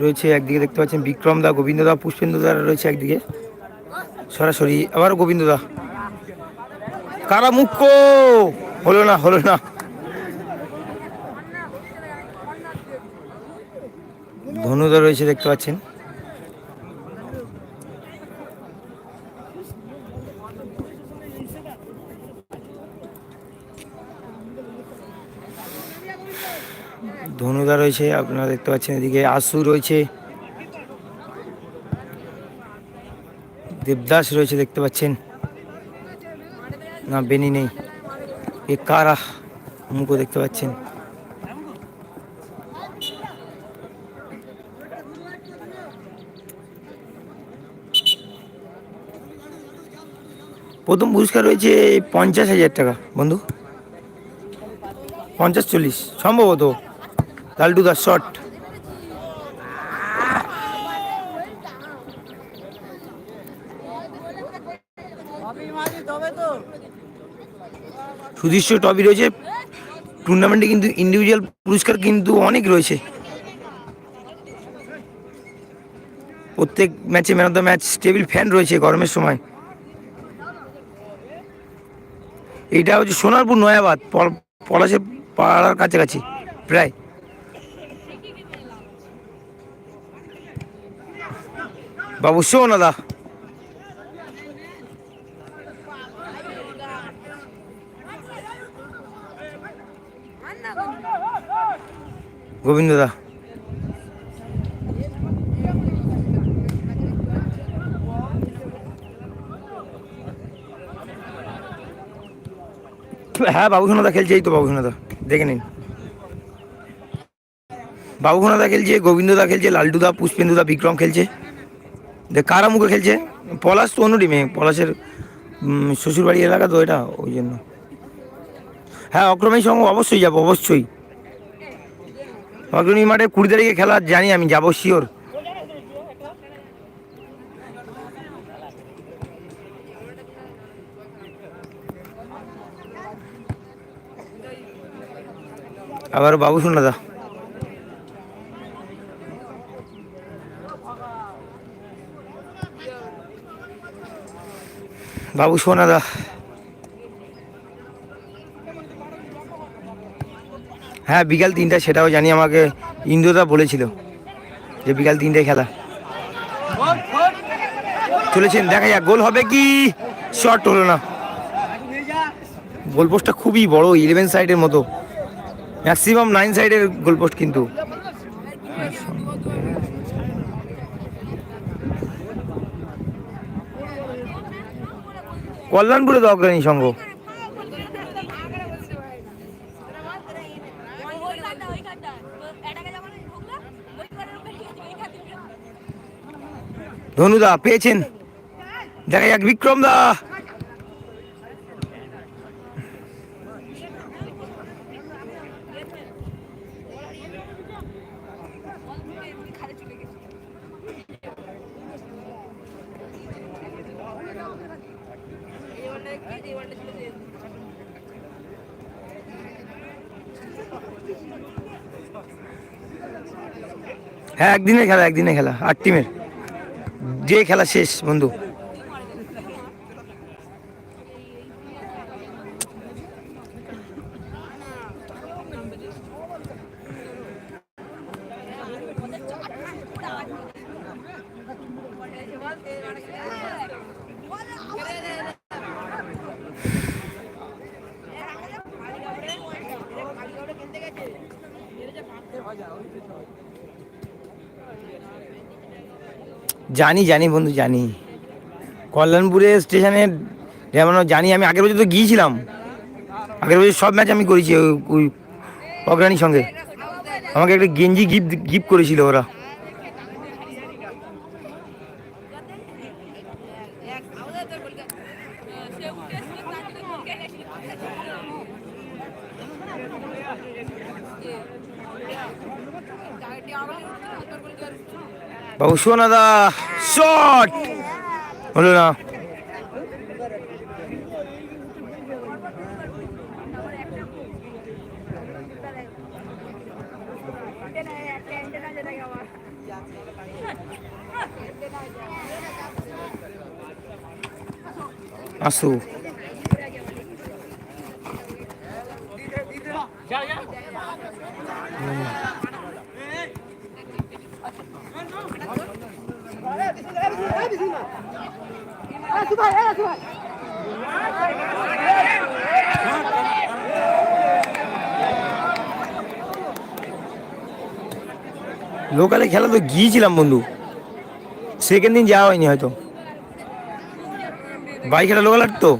রয়েছে একদিকে দেখতে পাচ্ছেন বিক্রম দা, গোবিন্দ দা রয়েছে একদিকে। সরাসরি আবার গোবিন্দ দা। কারা মুখ হলো না হলো না। ধনুদা রয়েছে দেখতে পাচ্ছেন। ধনুদা রয়েছে, আপনারা দেখতে পাচ্ছেন এদিকে আসু রয়েছে। দেবদাস রয়েছে দেখতে পাচ্ছেন। না বেনি নেই। এ কারা? মুখও দেখতে পাচ্ছেন। প্রথম পুরস্কার রয়েছে পঞ্চাশ হাজার টাকা, বন্ধু। পঞ্চাশ চল্লিশ, সম্ভবত। লালটু দা শর্ট সুদৃশ্য টপি রয়েছে। টুর্নামেন্টে কিন্তু ইন্ডিভিজুয়াল পুরস্কার কিন্তু অনেক রয়েছে। প্রত্যেক ম্যাচে man of the match table fan রয়েছে গরমের সময়। এইটা হচ্ছে সোনারপুর, নয়াবাদ, পল- পলাশের পাড়ার কাছাকাছি, প্রায়। বাবু, শোন দা গোবিন্দ দা। হ্যাঁ বাবুসোনাদা খেলছে, এই তো বাবুসোনাদা দেখে নিন। বাবুসোনাদা খেলছে গোবিন্দদা খেলছে লালটুদা পুষ্পেন্দুদা বিক্রম খেলছে। কারা মুখে খেলছে? পলাশ তো অন্য টিমে পলাশের শ্বশুরবাড়ি এলাকা তো এটা, ওই জন্য। হ্যাঁ অক্রমের সঙ্গে অবশ্যই যাব, অবশ্যই। অগ্রণী মাঠে কুড়ি তারিখে খেলা, জানি আমি, যাব শিওর আবার বাবু দা বাবু দা। হ্যাঁ বিকাল তিনটা সেটাও জানি, আমাকে ইন্দ্রদা বলেছিল যে বিকাল তিনটায় খেলা। চলেছেন, দেখা যাক, গোল হবে কি? শর্ট হলো না। গোলপোস্টটা খুবই বড় ইলেভেন সাইডের মতো। ম্যাক্সিমাম নাইন সাইডের গোলপোস্ট কিন্তু। কল্যাণপুরে তো অগ্রণী সংঘ। ধনুদা পেয়েছেন। দেখা যাক বিক্রম দা। হ্যাঁ একদিনের খেলা একদিনের খেলা আট টিমের যে খেলা শেষ বন্ধু। জানি জানি বন্ধু জানি কল্যাণপুরে স্টেশনে যেমন জানি আমি আগের বছর তো গিয়েছিলাম আগের বছর সব ম্যাচ আমি করেছি ওই- ওই অগ্রাণীর সঙ্গে আমাকে একটা গেঞ্জি গিফট গিফট করেছিল ওরা বাবু সোনাদা শট হলো না আসু লোকালে খেলা তো গিয়েছিলাম বন্ধু। সেকেন্ড দিন যাওয়া হয়নি হয়তো। বাইক খেলা লোকাল তো?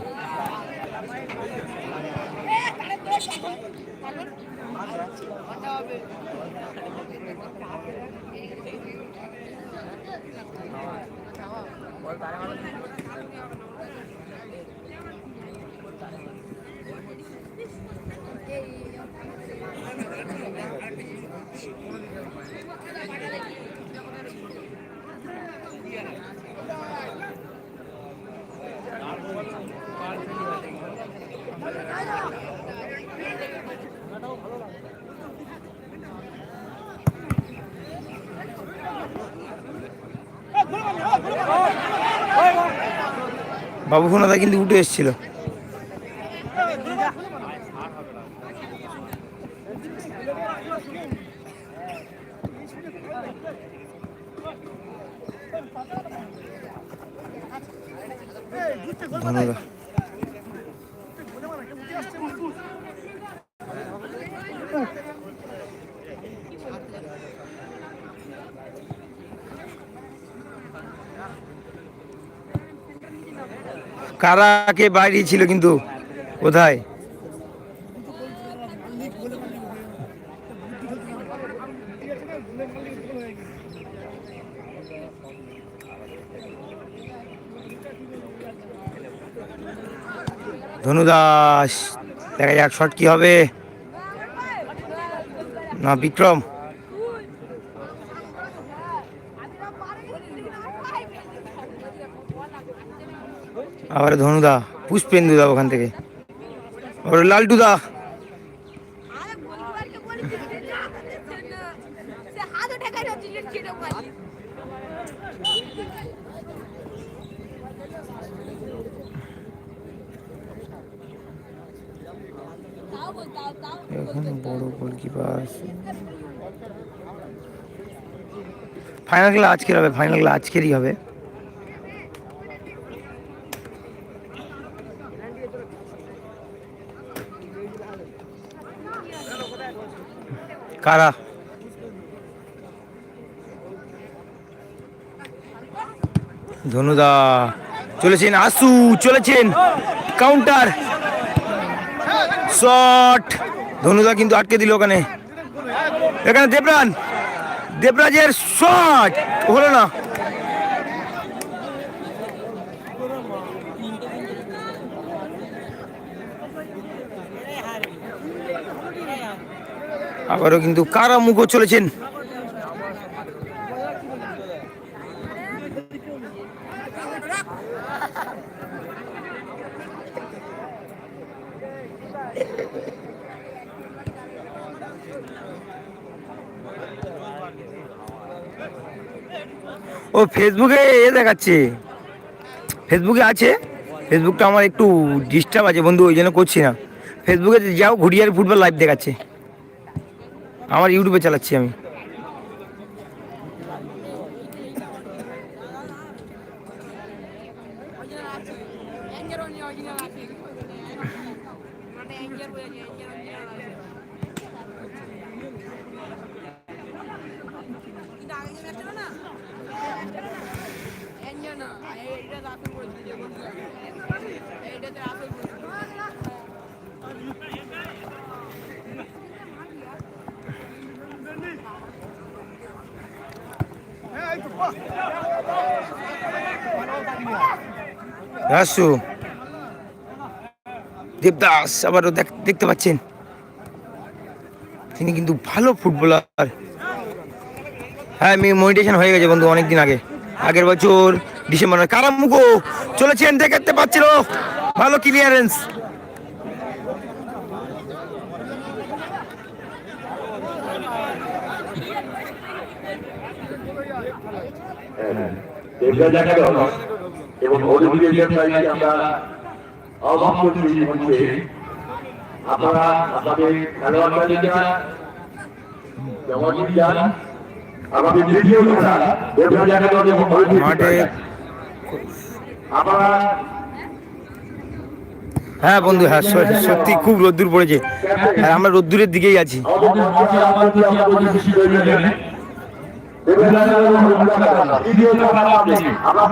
বাবু ফোনাদা কিন্তু উঠে এসেছিল। কারাকে বাইরে ছিল কিন্তু? কোথায়? ধনুদাস দেখা যাক শট কি হবে। না বিক্রম। আবার ধনুদা, পুষ্পেন্দুদা ওখান থেকে। আবার লালটুদা। এখানে বড় ফাইনাল খেলা আজকের হবে ফাইনাল খেলা আজকেরই হবে। কারা? ধনুদা, চলেছেন আসু, চলেছেন কাউন্টার শট ধনুদা কিন্তু আটকে দিল ওখানে। এখানে দেবরান দেবরাজের শট হলো না। আবারও কিন্তু কারা মুখো চলেছেন। ও ফেসবুকে এ দেখাচ্ছে। ফেসবুকে আছে। ফেসবুকটা আমার একটু ডিস্টার্ব আছে বন্ধু, ওই জন্য করছি না। ফেসবুকে যাও ঘুরিয়ার ফুটবল লাইভ দেখাচ্ছে। আমার ইউটিউবে চালাচ্ছি আমি। অ্যাঙ্গেল অনি অরিজিনাল আছে মানে অ্যাঙ্গেল বলে অ্যাঙ্গেল অরিজিনাল আছে কিন্তু আগে যে ম্যাচটা না অ্যাঙ্গেল না এইটা রাফেল করেছিল যে বন্ধু এইটাতে রাফেল করেছিল রাসু, দেবদাস, আবারও দেখ- দেখতে পাচ্ছেন। তিনি কিন্তু ভালো ফুটবলার। হ্যাঁ আমি মনিটেশন হয়ে গেছে বন্ধু অনেকদিন আগে। আগের বছর ডিসেম্বর কারামুখো। চলেছেন, দেখাতে পাচ্ছিল ভালো ক্লিয়ারেন্স দেবরাজ একাদশ এবং অলিম্পিয়ান প্রাইজকে আমরা আহ্বান করছি এই মঞ্চে আপনারা আপনাদের খেলোয়াড় তালিকা যান আমাদের দ্বিতীয় খেলা দেবরাজ একাদশ এবং অলিম্পিয়ান আপনারা হ্যাঁ বন্ধু হ্যাঁ সত্যি খুব রোদ্দুর পড়েছে। আর আমরা রোদ্দুরের দিকেই আছি। আমার